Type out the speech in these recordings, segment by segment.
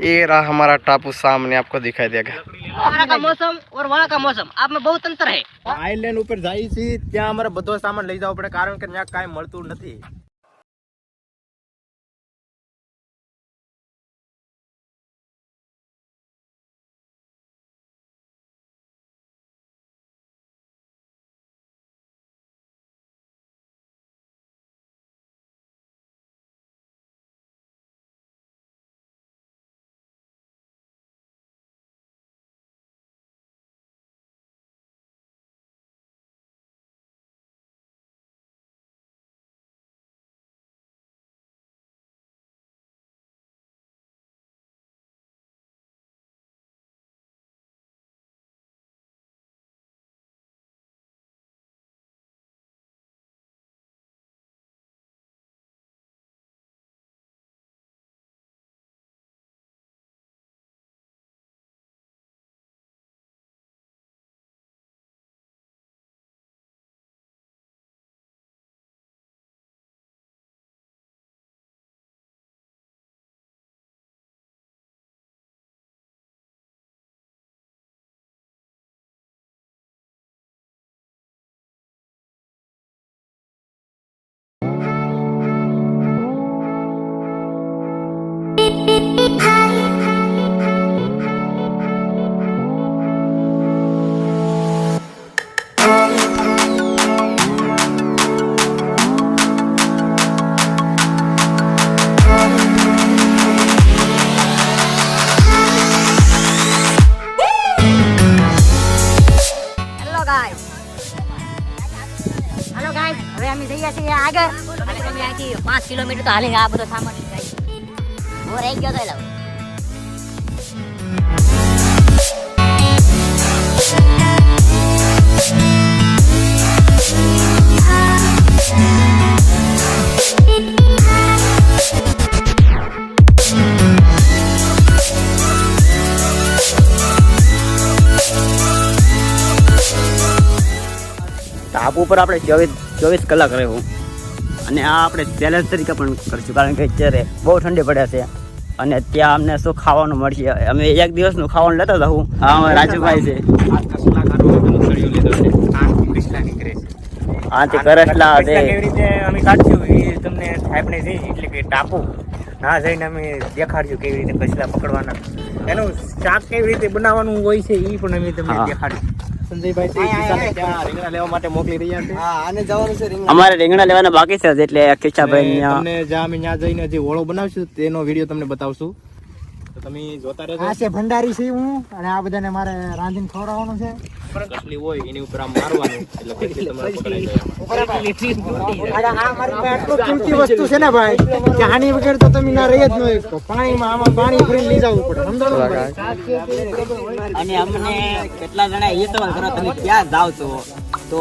ये रहा हमारा टापू सामने आपको दिखाई देगा हमारा का मौसम और वहाँ का मौसम आप में बहुत अंतर है આઈલેન્ડ ઉપર જાય છે ત્યાં અમારે બધો સામાન લઈ જવો પડે કારણ કે ત્યાં કાંઈ મળતું નથી હેલો ગાઈસ હેલો ગાઈસ હવે અમે જઈએ છીએ આગળ અને અમે અહીંથી પાંચ કિલોમીટર તો હાલીને આ બધો સામાન લઈ જાય હું રહી ગયો તો એટલે ધાપ ઉપર આપણે ચોવીસ ચોવીસ કલાક રહેવું. અને આ આપણે ચેલેન્જ તરીકે પણ કરશું કારણ કે અત્યારે બહુ ઠંડી પડે છે. અને ત્યાં અમને શું ખાવાનું મળશે? અમે એક દિવસનું ખાવાનું લેતા હતા હું હા રાજુભાઈ છે. હા તે કરસલા છે. કેવી રીતે અમે કાઢશું એ તમને સાહેબને જઈ એટલે કે ટાપુ. ના જઈને અમે દેખાડશું કેવી રીતે કચલા પકડવાના. એનું શાક કેવી રીતે બનાવવાનું હોય છે એ પણ અમે તમને હા. અમારે રીંગણા લેવાના બાકી છે એટલે ખીચાભાઈ જઈને જે ઓળો બનાવશું તેનો વીડિયો તમને બતાવશું. તમે જોતા રહેજો. આ છે ભંડારી છે હું અને આ બધાને મારે રાંધીને ખવડાવવાનું છે. કસલી હોય એની ઉપર આમ મારવાનું એટલે પછી તમારે પકડાઈ જાય. આ મારી પાસે આટલું કિંમતી વસ્તુ છે ને ભાઈ કે આની વગર તો તમે ના રહી જ ન શકો. પાણીમાં આમાં પાણી ભરીને લઈ જવું પડે સમજો ને અને અમને કેટલા જણા એ સવાલ કરો તમે ક્યાં જાવ છો? તો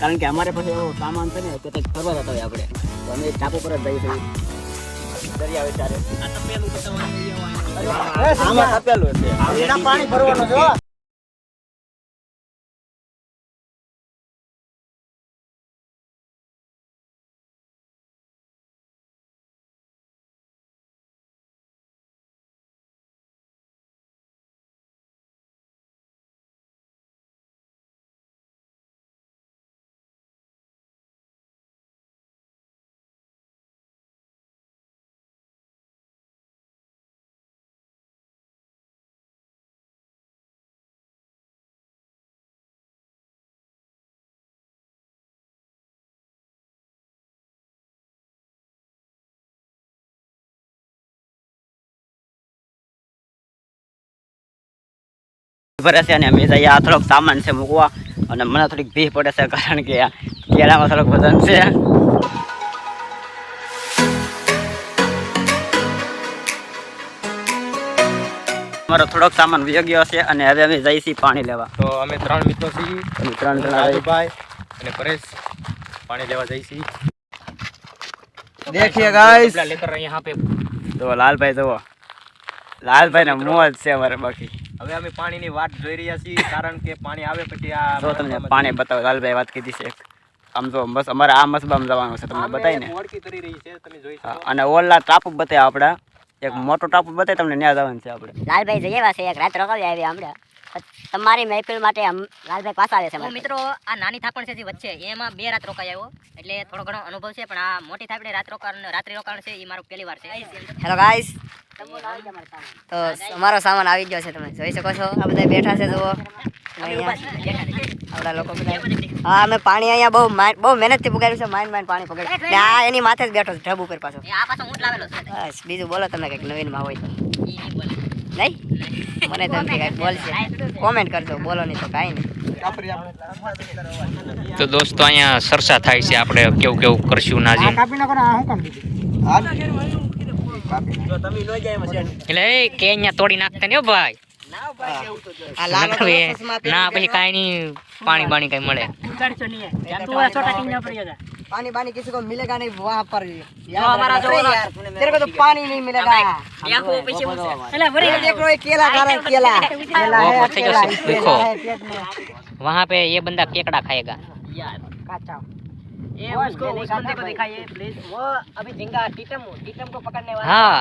કારણ કે અમારે પાસે એવો સામાન છે ને કે તે ફરવા જતા હોય આપણે. તો અમે ટાપુ પર જ જઈએ છીએ. દરિયા વિચારે આમાં તપેલું છે એના પાણી ભરવાનું છે ભરે છે અને અમે જઈએ. આ થોડોક સામાન છે મૂકવા. અને મને થોડીક ભીહ પડે છે કારણ કે કેળામાં થોડોક વજન છે. અમારો થોડોક સામાન વિયો ગયો છે અને હવે અમે જઈ છીએ પાણી લેવા. તો અમે ત્રણ મિત્રો છીએ. અમે ત્રણ જણા ભાઈ અને પરેશ. પાણી લેવા જઈ છીએ દેખીએ ગાઈસ લેકર અહીંયા પે તો લાલભાઈ જુઓ. લાલભાઈ ને મોજ છે અમારે બાકી. હવે અમે પાણીની વાટ જોઈ રહ્યા છીએ કારણ કે પાણી આવે પછી આ જો તમને પાણી બતાવો લાલભાઈ વાત કીધી છે આમ જો બસ અમારે આ મસબામ જવાનું છે તમને બતાવીને. મોડકી કરી રહી છે તમે જોઈ શકો. અને ઓલા ટાપુ બતાવ્યા આપડા. એક મોટો ટાપુ બતાવે તમને ન્યા જવાનું છે આપણે લાલભાઈ જઈ આવ્યા છે એક રાત રોકાવી આવી હમણાં. તમારી મહેફિલ માટે હમ- લાલભાઈ પાછા આવે છે મિત્રો આ નાની થાપણ છે જે વચ્ચે એમાં બે રાત રોકાઈ આવ્યો. એટલે થોડો ઘણો અનુભવ છે પણ આ મોટી થાપણી રાત રોકાણ રાત્રિ રોકાણ છે એ મારું પહેલી વાર છે. હેલો ગાઈસ તો અમારો સામાન આવી ગયો છે તમે જોઈ શકો છો. આ બધા બેઠા છે જુઓ. આપણા લોકો બધા. હા અમે પાણી અહીંયા બહુ બહુ મહેનતથી પુગાડ્યું છે માઇન માઇન પાણી પકડ્યું ને આ એની માથે જ બેઠો છે ઢબ ઉપર પાછો. એ આ પાછો ઊંટ લાવેલો છે. બસ બીજું બોલો તમે કંઈક નવીનમાં હોય તો. નહીં. મને તમને કઈ બોલશે. કોમેન્ટ કરજો. બોલો નહીં તો કાંઈ નહીં. તો દોસ્તો અહીંયા સરસા થાય છે. આપણે કેવું કેવું કરશું ના નાજી એટલે એ કે અહીંયા તોડી નાખતા ને ભાઈ ના પછી કાંઈ નહીં. પાણી બાણી કઈ મળે. पानी पानी किसी को मिलेगा नहीं वहाँ पर हमारा जो तेरे को तो पानी नहीं मिलेगा। देख लो केला खा रहा है केला। केला है केला देखो। है वहाँ पे ये बंदा केकड़ा खाएगा। काचा ये उसको उस बंदे को दिखाइए प्लीज़ वो अभी झिंगा टीटम टीटम को पकड़ने वाला। हाँ।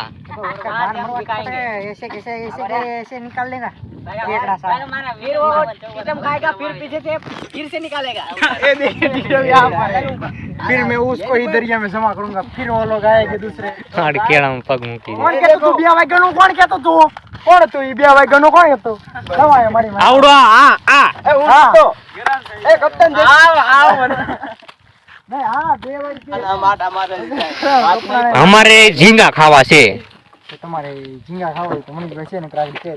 ऐसे कैसे ऐसे ऐसे निकाल लेगा। फिर वो टीटम खाएगा फिर पीछे से फिर से निकालेगा। ये देखिए टीचर यहाँ पर। फिर मैं उसको ही दरिया में जमा करूंगा फिर वो लोग आएंगे दूसरे હાડ કેળામાં પગ મૂકી દે કોણ કહેતો તું બે વાગ્યાનું કોણ કહેતો તું કોણ તું ઈ બે વાગ્યાનું કોણ કહેતો કમાય અમારી માં આવડો આ આ એ ઉઠ તો એ કપ્તાન આવ આવ નહીં હા બે વાગે અમારે ઝીંગા ખાવા છે તમારે ઝીંગા ખાવા હોય તો મને બેસે ને ક્રાવી છે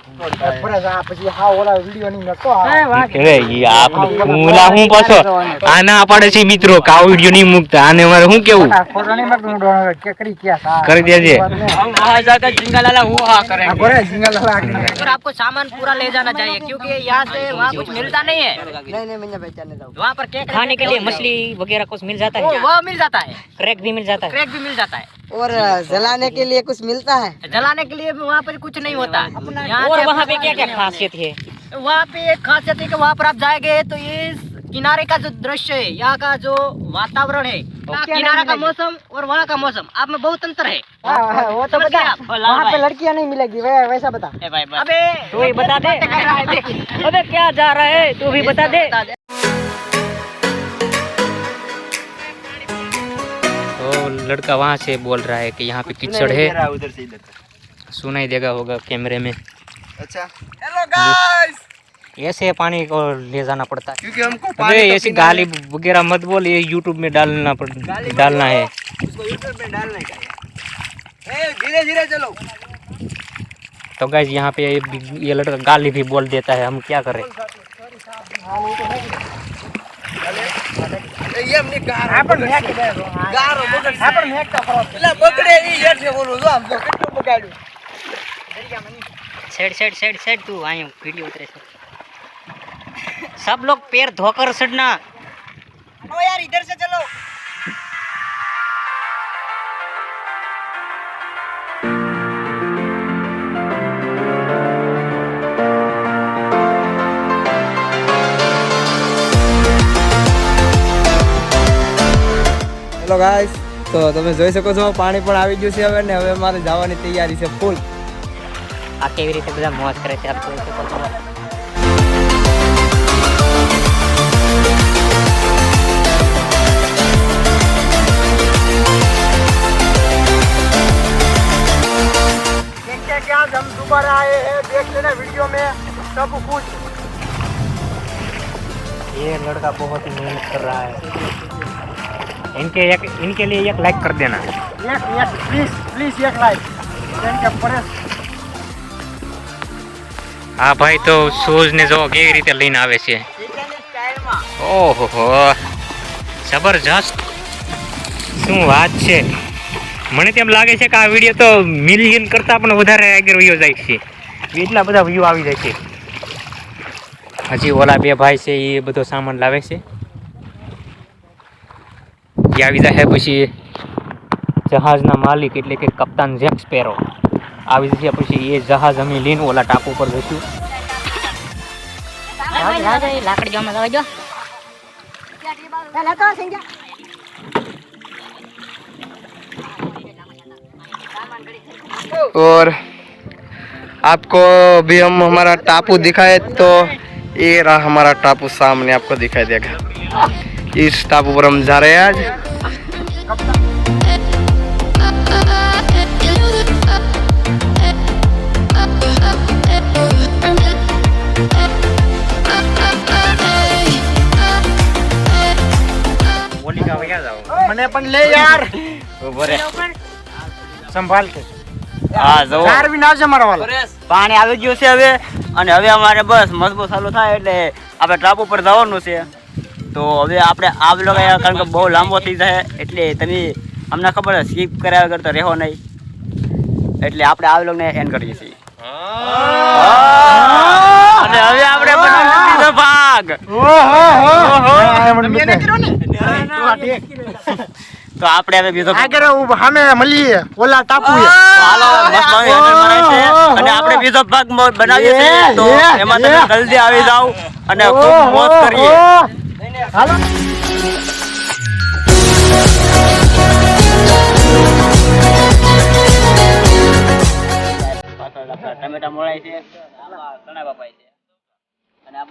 ફરજ આ પછી હા ઓલા વિડિયો ની નતો અરે ઈ આપણું ઓલા હું પાછો આ ના પાડે છે મિત્રો કે આ વિડીયો નહીં મૂકતા આને અમારે શું કેવું ફોટો નહીં માગતો હું ડોણ કે કરી ક્યાં સા કરી દેજે ઝીંગા લાલા હું હા કરે બોરે ઝીંગા લાલા આખરી और आपको सामान पूरा ले जाना चाहिए क्योंकि यहाँ से वहाँ कुछ मिलता नहीं है नहीं नहीं मैंने पहचानने दो वहाँ पर केक खाने के लिए मछली वगैरह कुछ मिल जाता वो है वो मिल जाता है क्रैक भी मिल जाता है क्रैक भी मिल जाता है और जलाने के लिए कुछ मिलता है? जलाने के लिए वहाँ पर कुछ नहीं होता। और वहाँ पे क्या क्या खासियत है? वहाँ पे एक खासियत है कि वहाँ पर आप जाएँगे तो ये किनारे का जो दृश्य है यहाँ का जो वातावरण है किनारा का मौसम और वहाँ का मौसम। आप में बहुत अंतर है। वो तो बता वहाँ पे लड़कियाँ नहीं मिलेगी वै- वैसा बता। अबे तू ही बता दे। है देख। अबे क्या जा रहा है? तू भी बता दे। लड़का वहाँ से बोल रहा है कि यहाँ पे कीचड़ है उधर से इधर सुनाई देगा होगा कैमरे में। अच्छा। हेलो गाइस ऐसे पानी को ले जाना पड़ता है। क्योंकि हमको पानी अरे ऐसी गाली वगैरह मत बोल ये यूट्यूब में डालना पड़ डालना है। धीरे धीरे चलो। तो गैस यहाँ पे ये लड़का गाली भी बोल देता है हम क्या करें? એ એમ નહીં ગારો આ પણ મેં કીધું ગારો બગડ આ પણ મેં કીધું ખરાબ. એટલે બગડે ઈ હેઠે બોલું જો આમ જો કેટલું બગાડ્યું सेड सेड सेड सेड तू आए वीडियो उतरे से सब लोग पैर धोकर सड़ना ओ यार इधर से चलो હેલો ગાઈસ તો તમે જોઈ શકો છો પાણી પણ આવી ગયું છે હવે ને હવે મારે જવાની તૈયારી છે ફૂલ આ કેવી રીતે બધા મોજ કરે છે આપ જોઈ શકો છો देखते हैं कि आज हम दोबारा आए हैं देख लेना वीडियो में सब कुछ ये लड़का बहुत ही मेहनत कर रहा है इनके एक इनके लिए एक लाइक कर देना यस यस प्लीज प्लीज एक लाइक थैंक यू प्रेस આ ભાઈ તો શૂઝ ને જો કેવી રીતે લઈને આવે છે ઓહો હો જબરજસ્ત શું વાત છે મને તેમ લાગે છે કે આ વિડીયો તો મિલિયન કરતાં પણ વધારે આગળ વયો જાય છે એટલા બધા વ્યૂ આવી જાય છે હજી ઓલા બે ભાઈ છે એ બધો સામાન લાવે છે એ આવી જાય પછી જહાજના માલિક એટલે કે કપ્તાન જેક્સ પેરો આવી જશે પછી એ જહાજ અમે લઈને ઓલા ટાપુ પર જઈશું લાકડી જમા જવા જો और आपको अभी हम हमारा टापू दिखाए तो ये रहा हमारा टापू सामने आपको दिखाई देगा इस टापू पर हम जा रहे हैं आज મોનિકા હવે ક્યાં જાવ મને પણ લે યાર ઉભો રે સંભાળ કે હા જો યાર બી ના છે મારા વાલા પાણી આવી ગયું છે હવે અને હવે અમારે બસ મજબૂત ચાલુ થાય એટલે આપણે ટાપુ પર જવાનું છે તો હવે આપણે આ બ્લોગ કારણ કે બહુ લાંબો થઈ જાય એટલે તમે અમને ખબર છે સ્કીપ કર્યા વગર તો રહેવો નહીં. એટલે આપણે આ બ્લોગને એન્ડ કરીએ છીએ અને હવે આપણે બનાવીશું બીજો ભાગ. તો આપણે હવે બીજો ભાગ આગળ સામે મળીએ. ઓલા ટાપુ હાલો અને આપણે બીજો ભાગ બનાવીએ છીએ. તો એમાં તમે જલ્દી આવી જાવ અને ખૂબ મોજ કરીએ. ટમેટા મોળાય છે ચણા બાપાય છે. અને આ